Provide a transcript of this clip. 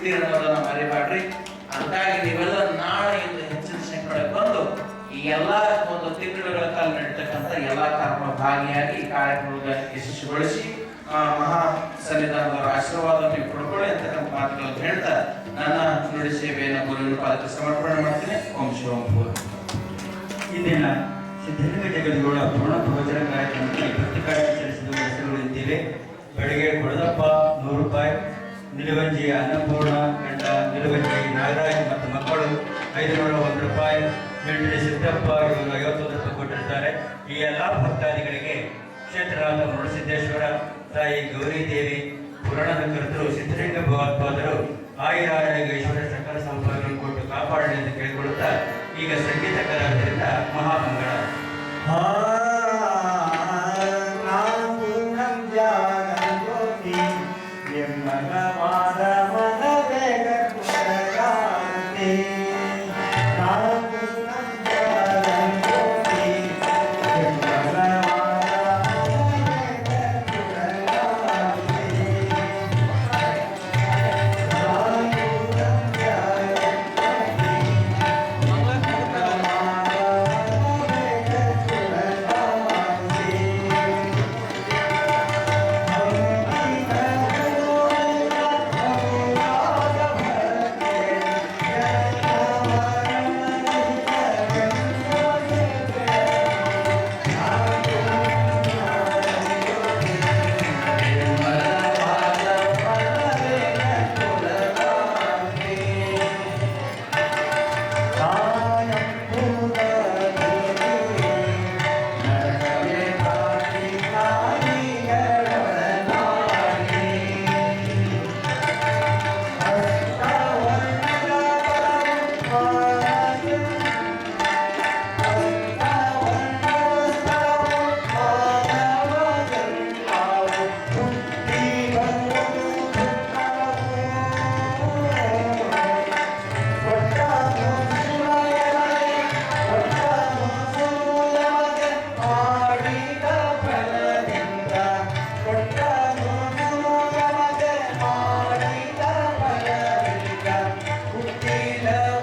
ಕೊಡ್ತೀರಿ ಅನ್ನೋದನ್ನ ಮರಿಬೇಡ್ರಿ ಹಾಗಾಗಿ ನೀವೆಲ್ಲ ನಾಳೆಯಿಂದ ಹೆಚ್ಚಿನ ಸಂಖ್ಯೆಯೊಳಗೆ ಬಂದು ಈ ಎಲ್ಲಾ ಒಂದು ತಿಂಗಳುಗಳ ಕಾಲ ನಡೀತಕ್ಕಂಥ ಎಲ್ಲಾ ಕಾರ್ಯಕ್ರಮ ಭಾಗಿಯಾಗಿ ಈ ಕಾರ್ಯಕ್ರಮದ ಯಶಸ್ವಿಗೊಳಿಸಿ ಆ ಮಹಾ ಸನ್ನಿಧಾನದ ಆಶೀರ್ವಾದ ನೀವು ಪಡ್ಕೊಳ್ಳಿ ಅಂತಕ್ಕಂಥ ಮಾತುಗಳನ್ನು ಹೇಳ್ತಾ ನನ್ನ ನುಡಿ ಸೇವೆಯನ್ನು ಗುರುವಿನ ಪಾದಕ್ಕೆ ಸಮರ್ಪಣೆ ಮಾಡ್ತೀನಿ. ಓಂ ಶಿವಂ ಇಂದಿನ ಸಿದ್ಧಲಿಂಗ ಜಗದ್ಗುಳ ಪೂರ್ಣ ಪ್ರವಚನ ನಿಲುವಂಜಿ ಅನ್ನಪೂರ್ಣ ಗಂಡ ನಿಲುವಂಜಿ ನಾಗರಾಜ್ ಮತ್ತು ಮಕ್ಕಳು ಐದುನೂರ ಒಂದು ರೂಪಾಯಿ ಮಿಲಿಟರಿ ಸಿದ್ದಪ್ಪ ಇವರು ಐವತ್ತೊಂದು ರೂಪಾಯಿ ಕೊಟ್ಟಿರ್ತಾರೆ. ಈ ಎಲ್ಲ ಭಕ್ತಾದಿಗಳಿಗೆ ಕ್ಷೇತ್ರನಾಥ ಮುರುಡಸಿದ್ದೇಶ್ವರ, ತಾಯಿ ಗೌರಿ ದೇವಿ ಪುರಾಣದ ಕರ್ತರು ಸಿದ್ಧಲಿಂಗ ಭಗವತ್ಪಾದರು ಆಯುರಾರೋಗ್ಯ ಈಶ್ವರ ಸಕಲ ಸಂಪರ್ಕಗಳನ್ನು ಕೊಟ್ಟು ಕಾಪಾಡಲಿ ಎಂದು ಕೇಳಿಕೊಳ್ಳುತ್ತಾ ಈಗ ಸಂಗೀತ ಕಲಾವಿದರಿಂದ ಮಹಾಮಂಗಳ. Mm-hmm.